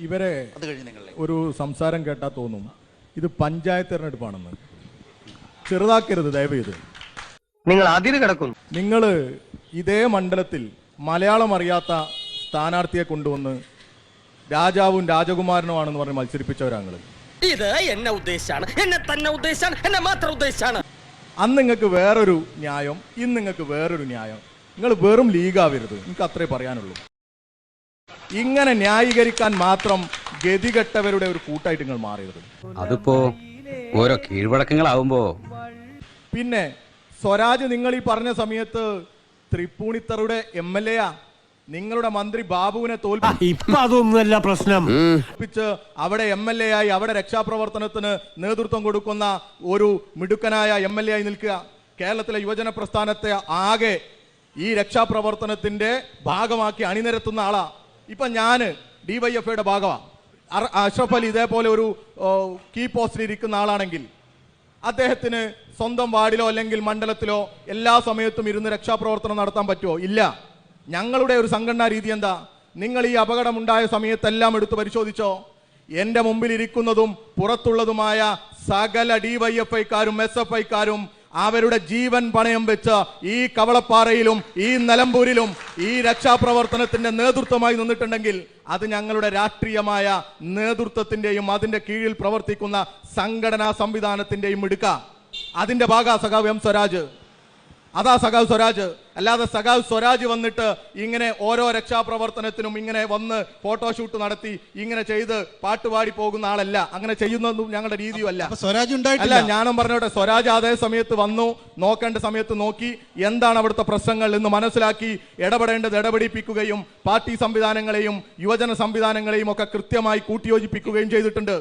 ഇവരെ ഒരു സംസാരം കേട്ടാ തോന്നും. ഇത് പഞ്ചായത്ത് തെരഞ്ഞെടുപ്പാണെന്ന്. ചെറുതാക്കരുത് ദയവ് ചെയ്ത് നിങ്ങൾ അതിര് കിടക്കുന്നു. നിങ്ങൾ ഇതേ മണ്ഡലത്തിൽ മലയാളം അറിയാത്ത സ്ഥാനാർത്ഥിയെ കൊണ്ടുവന്ന് രാജാവും രാജകുമാരനുമാണെന്ന് പറഞ്ഞ് മത്സരിപ്പിച്ചവരാണ് ഇത് എന്നെ ഉദ്ദേശാണ്. എന്നെ തന്നെ ഉദ്ദേശാണ്. എന്നെ മാത്രം ഉദ്ദേശാണ്. അന്ന് നിങ്ങൾക്ക് വേറൊരു ന്യായം ഇന്ന് നിങ്ങൾക്ക് വേറൊരു ന്യായം. നിങ്ങൾ വെറും ലീഗാവരുത്. നിങ്ങൾക്ക് അത്രേ പറയാനുള്ളൂ. ഇങ്ങനെ ന്യായീകരിക്കാൻ മാത്രം ഗതികെട്ടവരുടെ ഒരു കൂട്ടായിട്ട് നിങ്ങൾ മാറിയത്. അതിപ്പോ ഓരോ കീഴ്വഴക്കങ്ങളാവുമ്പോ പിന്നെ സ്വരാജ് നിങ്ങൾ ഈ പറഞ്ഞ സമയത്ത് തൃപ്പൂണിത്തറുടെ എം എൽ എ നിങ്ങളുടെ മന്ത്രി ബാബുവിനെ തോൽപ്പിച്ചതൊന്നുമല്ല പ്രശ്നം. അവിടെ എം എൽ എ ആയി അവിടെ രക്ഷാപ്രവർത്തനത്തിന് നേതൃത്വം കൊടുക്കുന്ന ഒരു മിടുക്കനായ എം എൽ എ ആയി നിൽക്കുക. കേരളത്തിലെ യുവജന പ്രസ്ഥാനത്തെ ആകെ ഈ രക്ഷാപ്രവർത്തനത്തിന്റെ ഭാഗമാക്കി അണിനിരത്തുന്ന ആളാ. ഇപ്പൊ ഞാൻ ഡിവൈഎഫ്ഐയുടെ ഭാഗമാണ് അഷ്റഫ് അലി ഇതേപോലെ ഒരു കീ പോസ്റ്റിൽ ഇരിക്കുന്ന ആളാണെങ്കിൽ അദ്ദേഹത്തിന് സ്വന്തം വാർഡിലോ അല്ലെങ്കിൽ മണ്ഡലത്തിലോ എല്ലാ സമയത്തും ഇരുന്ന് രക്ഷാപ്രവർത്തനം നടത്താൻ പറ്റുമോ ഇല്ല. ഞങ്ങളുടെ ഒരു സംഘടനാ രീതി എന്താ? നിങ്ങൾ ഈ അപകടമുണ്ടായ സമയത്തെല്ലാം എടുത്തു പരിശോധിച്ചോ? എന്റെ മുമ്പിൽ ഇരിക്കുന്നതും പുറത്തുള്ളതുമായ സകല ഡിവൈഎഫ്ഐക്കാരും എസ് എഫ് ഐക്കാരും അവരുടെ ജീവൻ പണയം വെച്ച് ഈ കവളപ്പാറയിലും ഈ നിലമ്പൂരിലും ഈ രക്ഷാപ്രവർത്തനത്തിന്റെ നേതൃത്വമായി നിന്നിട്ടുണ്ടെങ്കിൽ അത് ഞങ്ങളുടെ രാഷ്ട്രീയമായ നേതൃത്വത്തിന്റെയും അതിന്റെ കീഴിൽ പ്രവർത്തിക്കുന്ന സംഘടനാ സംവിധാനത്തിന്റെയും എടുക്കാം അതിന്റെ ഭാഗ സഖാവ് എം സ്വരാജ്. അതാ സഖാവ് സ്വരാജ്. അല്ലാതെ സഖാവ് സ്വരാജ് വന്നിട്ട് ഇങ്ങനെ ഓരോ രക്ഷാപ്രവർത്തനത്തിനും ഇങ്ങനെ വന്ന് ഫോട്ടോഷൂട്ട് നടത്തി ഇങ്ങനെ ചെയ്ത് പാട്ടുപാടി പോകുന്ന ആളല്ല. അങ്ങനെ ചെയ്യുന്നതൊന്നും ഞങ്ങളുടെ രീതിയും അല്ല. അപ്പൊ സ്വരാജ് അല്ല ഞാനും പറഞ്ഞോട്ടെ സ്വരാജ് അതേ സമയത്ത് വന്നു നോക്കേണ്ട സമയത്ത് നോക്കി എന്താണ് അവിടുത്തെ പ്രശ്നങ്ങൾ എന്ന് മനസ്സിലാക്കി ഇടപെടേണ്ടത് ഇടപെടിപ്പിക്കുകയും പാർട്ടി സംവിധാനങ്ങളെയും യുവജന സംവിധാനങ്ങളെയും ഒക്കെ കൃത്യമായി കൂട്ടിയോജിപ്പിക്കുകയും ചെയ്തിട്ടുണ്ട്.